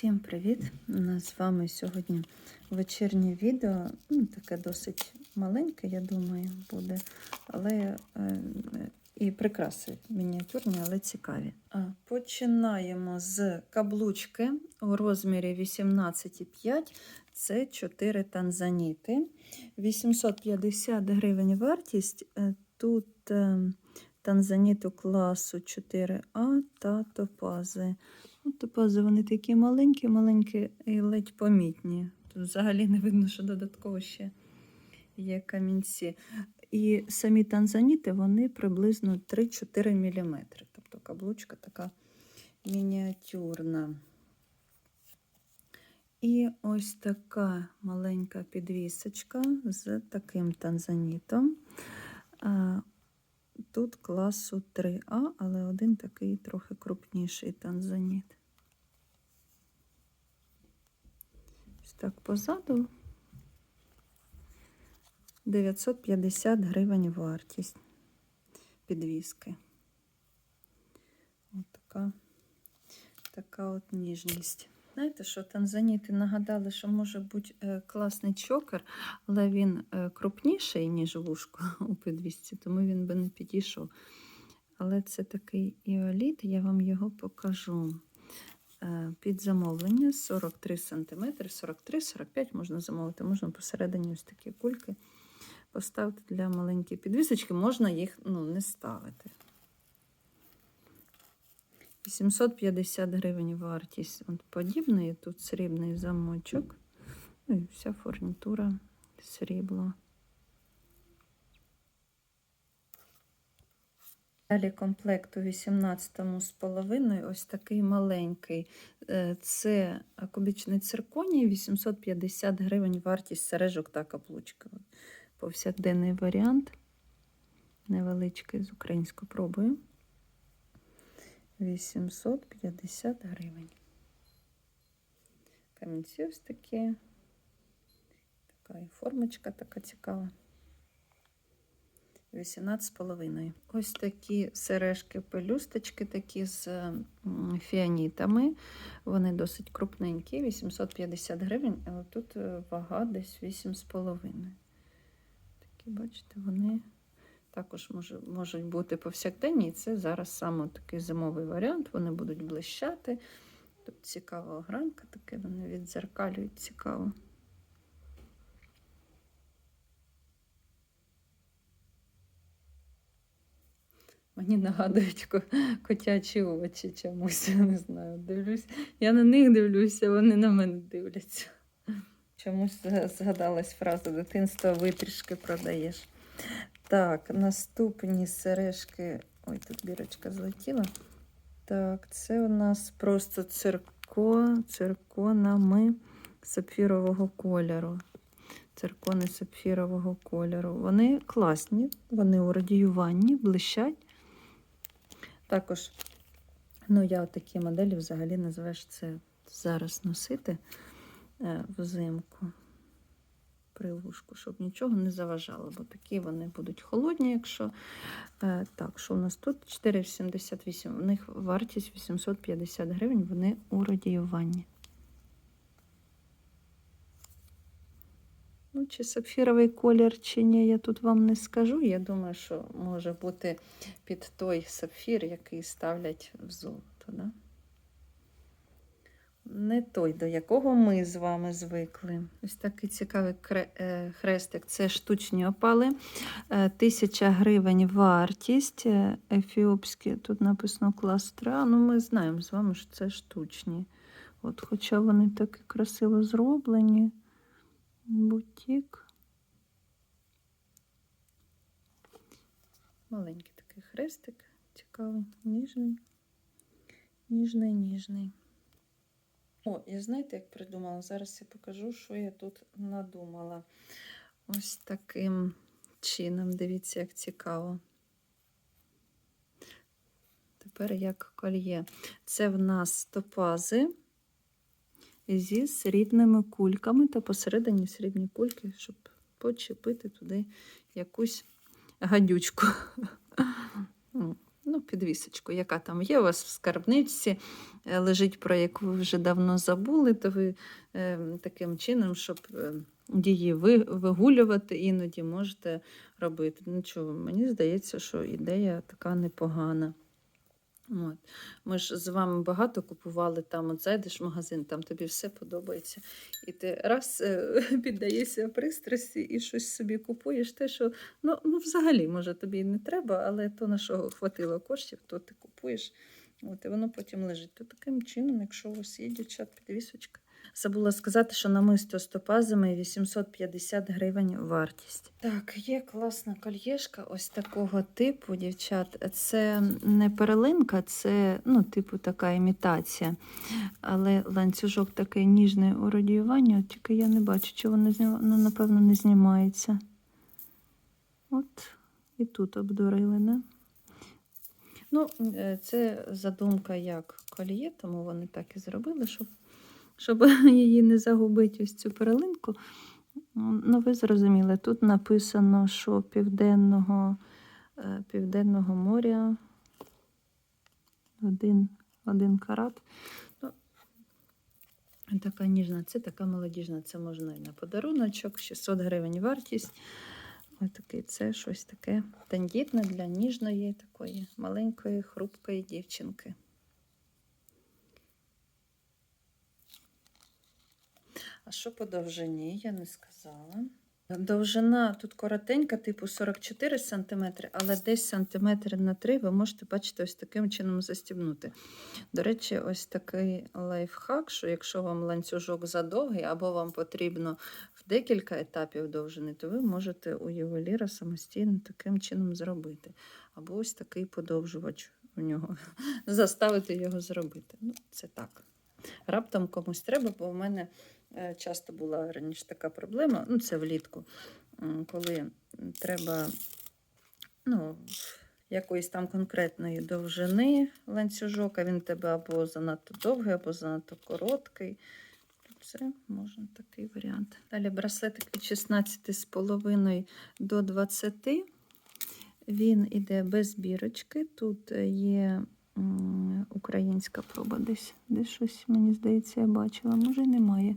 Всім привіт! У нас з вами сьогодні вечірнє відео. Ну, таке досить маленьке, я думаю, буде. Але е, і прикраси мініатюрні, але цікаві. Починаємо з каблучки у розмірі 18,5. Це 4 танзаніти. 850 гривень вартість. Е, Тут е, танзаніту класу 4А та топази. Ну, топази вони такі маленькі, маленькі і ледь помітні. Тут взагалі не видно, що додатково ще є камінці. І самі танзаніти вони приблизно 3-4 мм. Тобто каблучка така мініатюрна. І ось така маленька підвісочка з таким танзанітом. Тут класу 3А, але один такий трохи крупніший танзаніт. Ось так позаду 950 гривень вартість підвіски. Ось така, така от ніжність. Знаєте, що танзаніти нагадали, що може бути е, класний чокер, але він е, крупніший, ніж вушко у підвісці, тому він би не підійшов. Але це такий іоліт, я вам його покажу. Е, Під замовлення 43 см, 43-45 можна замовити, можна посередині ось такі кульки поставити для маленької підвісочки, можна їх ну, не ставити. 850 гривень вартість от подібної. Тут срібний замочок. Ну і вся фурнітура срібло. Далі комплект у 18 з половиною, ось такий маленький. Е, Це кубічний цирконій, 850 гривень вартість сережок та каплучка. Повсякденний варіант. Невеличкий з українською пробую. 850 гривень. Камінці ось такі. Така і формочка така цікава. 18,5. Ось такі сережки, пелюсточки, такі з фіанітами. Вони досить крупненькі, 850 гривень, але тут е, вага десь 8,5. Такі, бачите, вони. Також можуть бути повсякденні, і це зараз саме такий зимовий варіант. Вони будуть блищати. Тут цікава огранка, таке вони відзеркалюють цікаво. Мені нагадують котячі очі чомусь, я не знаю, дивлюсь. Я на них дивлюся, вони на мене дивляться. Чомусь згадалась фраза дитинство витрішки продаєш. Так, наступні сережки. Ой, тут бірочка злетіла. Так, це у нас просто цирко, цирконами сапфірового кольору. Циркони сапфірового кольору. Вони класні, вони у радіюванні, блищать. Також, ну, я такі моделі взагалі називаєш це зараз носити е, взимку прилужку, щоб нічого не заважало, бо такі вони будуть холодні, якщо. Е, так, що у нас тут 4,78, у них вартість 850 гривень, вони у радіюванні. Чи сапфіровий колір, чи ні, я тут вам не скажу. Я думаю, що може бути під той сапфір, який ставлять в золото. Да? Не той, до якого ми з вами звикли. Ось такий цікавий е, хрестик це штучні опали. Е, тисяча гривень вартість. е, Ефіопські, тут написано клас 3. Ну, ми знаємо з вами, що це штучні. От, Хоча вони такі красиво зроблені. Бутік. Маленький такий хрестик, цікавий, ніжний, ніжний, ніжний. О, і знаєте, як придумала? Зараз я покажу, що я тут надумала. Ось таким чином. Дивіться, як цікаво. Тепер як кольє. Це в нас топази зі срібними кульками та посередині срібні кульки, щоб почепити туди якусь гадючку. ну, підвісочку, яка там є у вас в скарбничці, е, лежить, про яку ви вже давно забули, то ви е, таким чином, щоб е, її ви, вигулювати, іноді можете робити. Ну чого, мені здається, що ідея така непогана. От. Ми ж з вами багато купували там, от зайдеш в магазин, там тобі все подобається. І ти раз е, піддаєшся пристрасті і щось собі купуєш, те, що ну, ну взагалі, може, тобі і не треба, але то, на що хватило коштів, то ти купуєш. От, і воно потім лежить. То таким чином, якщо у вас є дівчат підвісочка. Забула сказати, що намисто топазами 850 гривень вартість. Так, є класна кольєшка ось такого типу, дівчат. Це не перлинка, це ну, типу така імітація. Але ланцюжок такий ніжний у радіюванні, тільки я не бачу, чи воно ну, напевно не знімається. От, і тут обдурили, не? Ну, е, це задумка як коліє, тому вони так і зробили, щоб щоб її не загубити ось цю перлинку. Ну, ви зрозуміли, тут написано, що південного, е, південного моря один, один карат. Ну, така ніжна, це така молодіжна, це можна і на подаруночок, 600 гривень вартість. Ось такий це щось таке тендітне для ніжної, такої маленької, хрупкої дівчинки. А що по довжині, я не сказала. Довжина тут коротенька, типу 44 см, але десь сантиметр на 3 ви можете бачити, ось таким чином застібнути. До речі, ось такий лайфхак, що якщо вам ланцюжок задовгий, або вам потрібно в декілька етапів довжини, то ви можете у ювеліра самостійно таким чином зробити. Або ось такий подовжувач у нього, заставити його зробити. Ну, Це так. Раптом комусь треба, бо в мене. Е, часто була раніше така проблема, ну це влітку, коли треба ну, якоїсь там конкретної довжини ланцюжок, а він тебе або занадто довгий, або занадто короткий. Це можна такий варіант. Далі браслетик від 16,5 до 20. Він іде без бірочки. Тут є українська проба десь. Десь щось, мені здається, я бачила. Може, немає.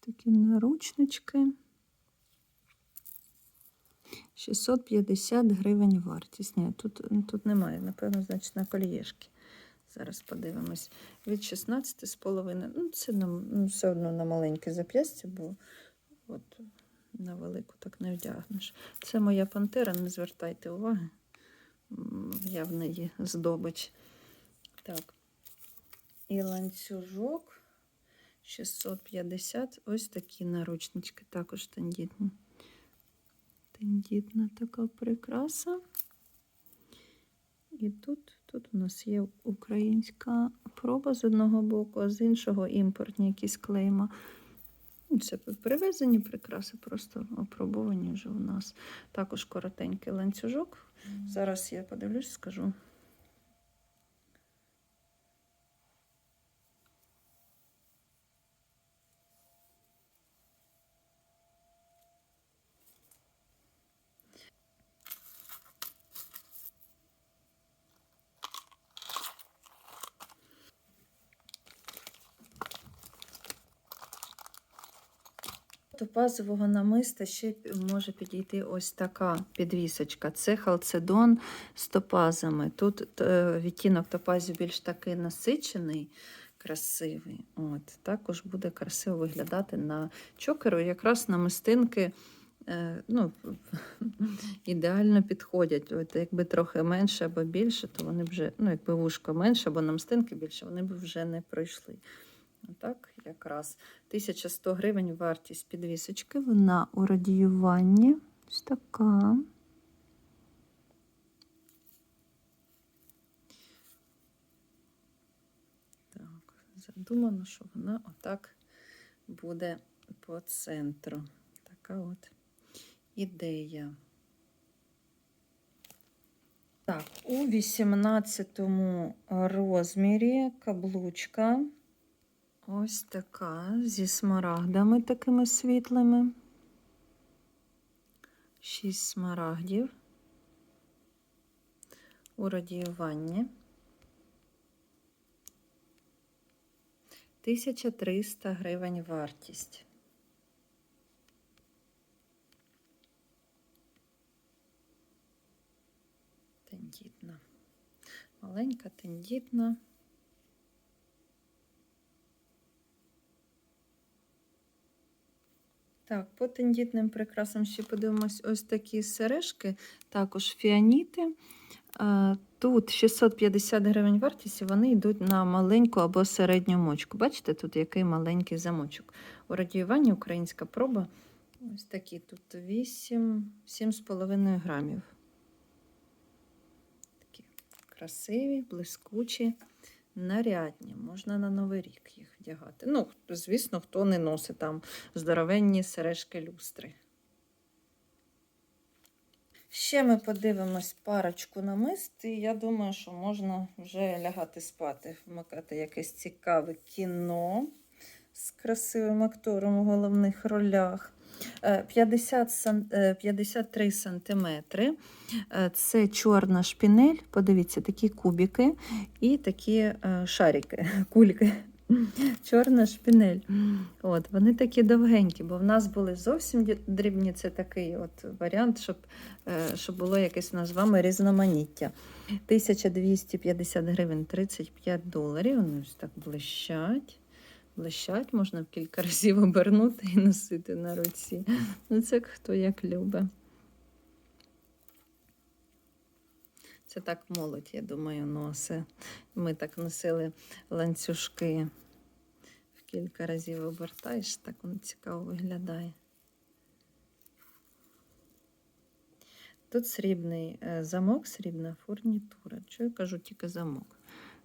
Такі наручнички. 650 гривень вартість. Ні, тут тут немає, напевно, значить, на колієшки. Зараз подивимось. Від 16,5. Ну, це ну, все одно на маленьке зап'ястя, бо от на велику так не вдягнеш. Це моя пантера, не звертайте уваги я в неї здобич. Так. І ланцюжок 650. Ось такі наручнички, також тендітні. Тендітна така прикраса. І тут тут у нас є українська проба з одного боку, а з іншого імпортні якісь клейма. Ну, це привезені прикраси, просто опробовані вже у нас. Також коротенький ланцюжок. Зараз я подивлюсь, скажу. Базового намиста ще може підійти ось така підвісочка. Це халцедон з топазами. Тут е, відтінок топазів більш такий насичений, красивий. От, Також буде красиво виглядати на чокеру. Якраз намистинки е, ну, ідеально підходять. От, Якби трохи менше або більше, то вони вже, ну, якби вушко менше, або намистинки більше, вони б вже не пройшли. Так, якраз 1100 гривень вартість підвісочки. Вона у радіюванні. Ось така. Так, задумано, що вона отак буде по центру. Така от ідея. Так, у 18 розмірі каблучка. Ось така зі смарагдами такими світлими. Шість смарагдів. у радіюванні. 1300 гривень вартість. Тендітна. Маленька, тендітна. Так, по тендітним прикрасам ще подивимось ось такі сережки, також фіаніти. Е, Тут 650 гривень вартість, і вони йдуть на маленьку або середню мочку. Бачите, тут який маленький замочок. У радіюванні українська проба. Ось такі тут 8, 7,5 грамів. Такі красиві, блискучі, нарядні. Можна на Новий рік їх вдягати. Ну, звісно, хто не носить там здоровенні сережки люстри. Ще ми подивимось парочку намист, і я думаю, що можна вже лягати спати, вмикати якесь цікаве кіно з красивим актором у головних ролях. Е, 50 е, 53 сантиметри. Е, Це чорна шпінель. Подивіться, такі кубики і такі е, шарики, кульки. Чорна шпінель. От, вони такі довгенькі, бо в нас були зовсім дрібні. Це такий от варіант, щоб, е, щоб було якесь у нас з вами різноманіття. 1250 гривень 35 доларів. Вони ось так блищать. Блищать, можна в кілька разів обернути і носити на руці. Ну, це хто як любить. Це так молодь, я думаю, носить. Ми так носили ланцюжки. В кілька разів обертаєш, так воно цікаво виглядає. Тут срібний е, замок, срібна фурнітура. Що я кажу, тільки замок.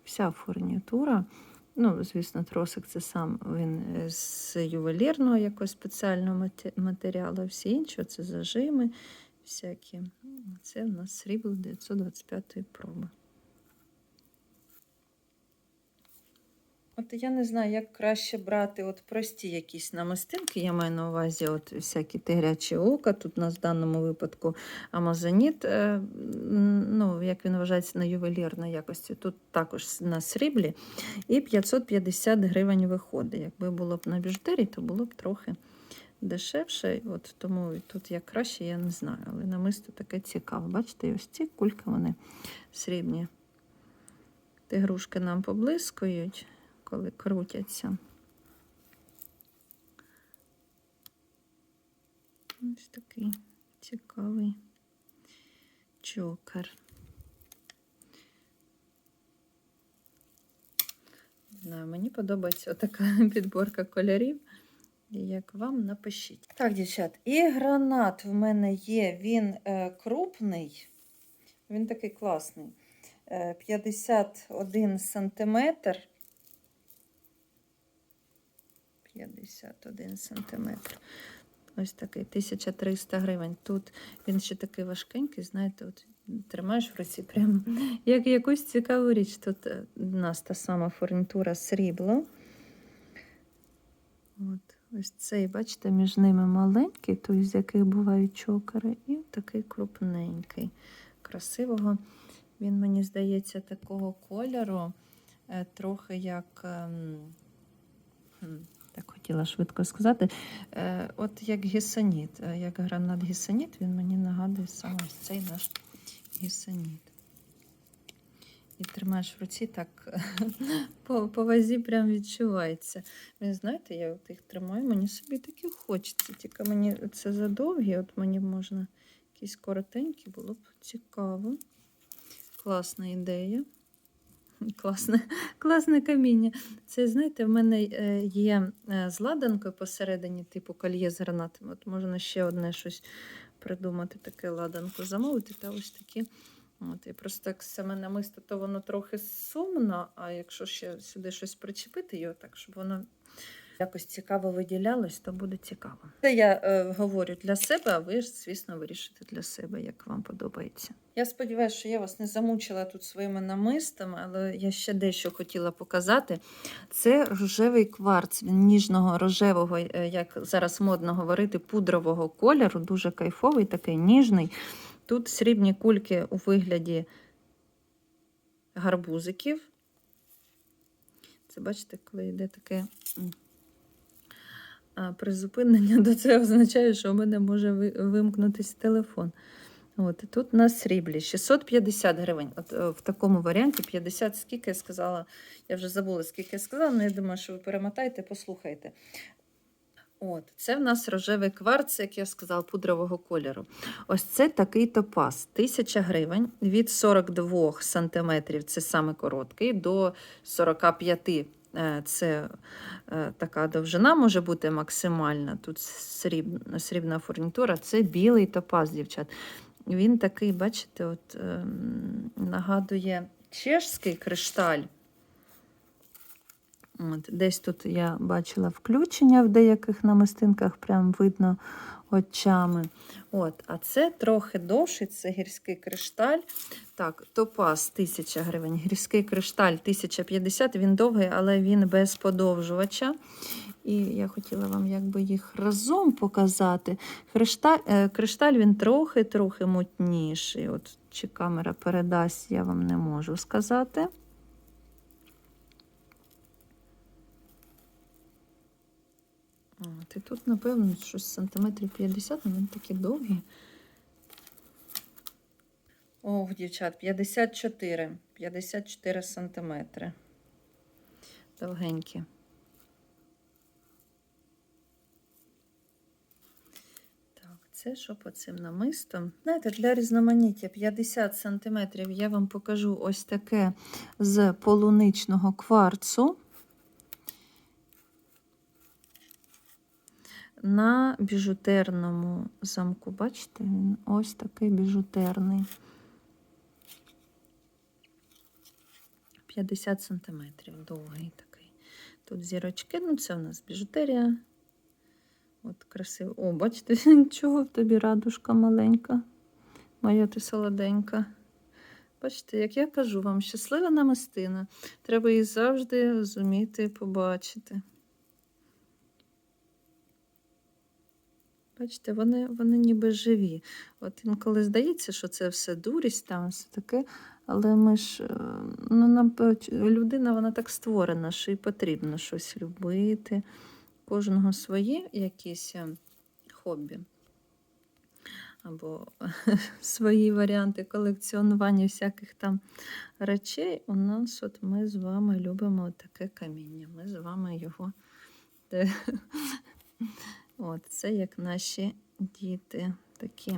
Вся фурнітура. Ну, звісно, тросик це сам він е, з ювелірного якогось спеціального мате- матеріалу, всі інші це зажими всякі. Це в нас срібло 925 проби. От я не знаю, як краще брати от прості якісь намистинки. Я маю на увазі от всякі тигрячі ока. Тут у нас в даному випадку амазоніт, е, ну, як він вважається на ювелірній якості. Тут також на сріблі. І 550 гривень виходить. Якби було б на біждері, то було б трохи дешевше. От тому тут як краще, я не знаю. Але намисто таке цікаве. Бачите, ось ці кульки вони срібні. Тигрушки нам поблискують, коли крутяться. Ось такий цікавий чокер. Не знаю, мені подобається така підборка кольорів. Як вам напишіть. Так, дівчат, і гранат в мене є, він е, крупний, він такий класний. Е, 51 сантиметр. 51 сантиметр. Ось такий 1300 гривень. Тут він ще такий важкенький, знаєте, от тримаєш в руці прямо як якусь цікаву річ. Тут е, у нас та сама фурнітура срібло. От, ось цей, бачите, між ними маленький, той, з яких бувають чокери, і такий крупненький. Красивого. Він, мені здається, такого кольору, е, трохи як. Хотіла швидко сказати. Е, От як гісаніт, е, як гранат гісаніт, він мені нагадує саме ось цей наш гісаніт. І тримаєш в руці так по, по вазі прям відчувається. Ви знаєте, я от їх тримаю, мені собі таки хочеться. Тільки мені це задовгі, от мені можна якісь коротенькі, було б цікаво. Класна ідея. Класне, класне каміння. Це, знаєте, в мене е, є е, з ладанкою посередині, типу кольє з гранатами. От можна ще одне щось придумати, таке ладанку замовити. Та ось такі. От, і просто так саме намисто, то воно трохи сумно, а якщо ще сюди щось причепити його так, щоб воно якось цікаво виділялось, то буде цікаво. Це я е, говорю для себе, а ви ж, звісно, вирішите для себе, як вам подобається. Я сподіваюся, що я вас не замучила тут своїми намистами, але я ще дещо хотіла показати. Це рожевий кварц, він ніжного рожевого, е, як зараз модно говорити, пудрового кольору, дуже кайфовий, такий ніжний. Тут срібні кульки у вигляді гарбузиків. Це бачите, коли йде таке а, призупинення, то це означає, що у мене може ви- вимкнутися телефон. От, і тут на сріблі 650 гривень. От е, в такому варіанті 50, скільки я сказала, я вже забула, скільки я сказала, але я думаю, що ви перемотаєте, послухайте. От, це в нас рожевий кварц, як я сказала, пудрового кольору. Ось це такий топаз. 1000 гривень від 42 см, це саме короткий, до 45 е, це е, така довжина може бути максимальна. Тут срібна, срібна фурнітура, це білий топаз, дівчат. Він такий, бачите, от, ем, нагадує чешський кришталь. От, десь тут я бачила включення в деяких намистинках, прям видно очами. От, а це трохи довший, це гірський кришталь. Так, топаз 1000 гривень, гірський кришталь 1050, він довгий, але він без подовжувача. І я хотіла вам якби їх разом показати. Кришталь, е, кришталь він трохи-трохи мутніший. От, чи камера передасть, я вам не можу сказати. От, тут, напевно, щось сантиметрів 50, але він такий довгий. Ох, дівчат, 54. 54 сантиметри. Довгенькі. Так, це що по цим намистам? Знаєте, для різноманіття 50 сантиметрів я вам покажу ось таке з полуничного кварцу. На біжутерному замку. Бачите, він ось такий біжутерний. 50 сантиметрів довгий такий. Тут зірочки, ну це у нас біжутерія. От красиво. О, бачите, чого в тобі радужка маленька. Моя ти солоденька. Бачите, як я кажу вам, щаслива намистина. Треба її завжди зуміти побачити. Бачите, вони, вони ніби живі. От інколи здається, що це все дурість, там все таке. Але ми ж, е, ну, нам, людина вона так створена, що їй потрібно щось любити. Кожного своє якісь е, хобі. Або свої варіанти колекціонування всяких там речей. У нас от ми з вами любимо таке каміння. Ми з вами його. От, це як наші діти такі.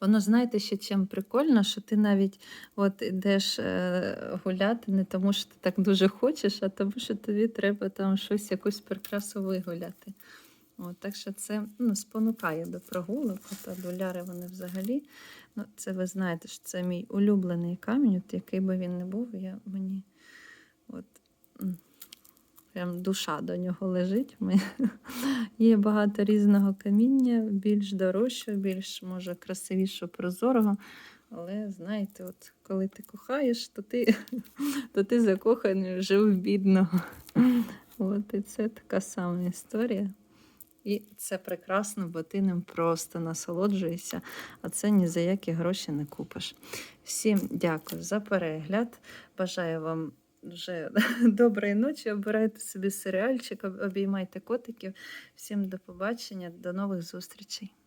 Воно, знаєте, ще чим прикольно, що ти навіть от йдеш е, гуляти не тому, що ти так дуже хочеш, а тому, що тобі треба там щось, якусь прикрасу вигуляти. От, так що це ну, спонукає до прогулок. А доляри вони взагалі. Ну, Це ви знаєте, що це мій улюблений камінь, от який би він не був, я мені. От, Прям душа до нього лежить. Ми... Є багато різного каміння, більш дорожчого, більш, може, красивішого, прозорого. Але знаєте, от коли ти кохаєш, то ти то ти закоханий вже в бідного. От, І це така сама історія. І це прекрасно, бо ти ним просто насолоджуєшся, а це ні за які гроші не купиш. Всім дякую за перегляд. Бажаю вам вже доброї ночі. Обирайте собі серіальчик, обіймайте котиків. Всім до побачення, до нових зустрічей.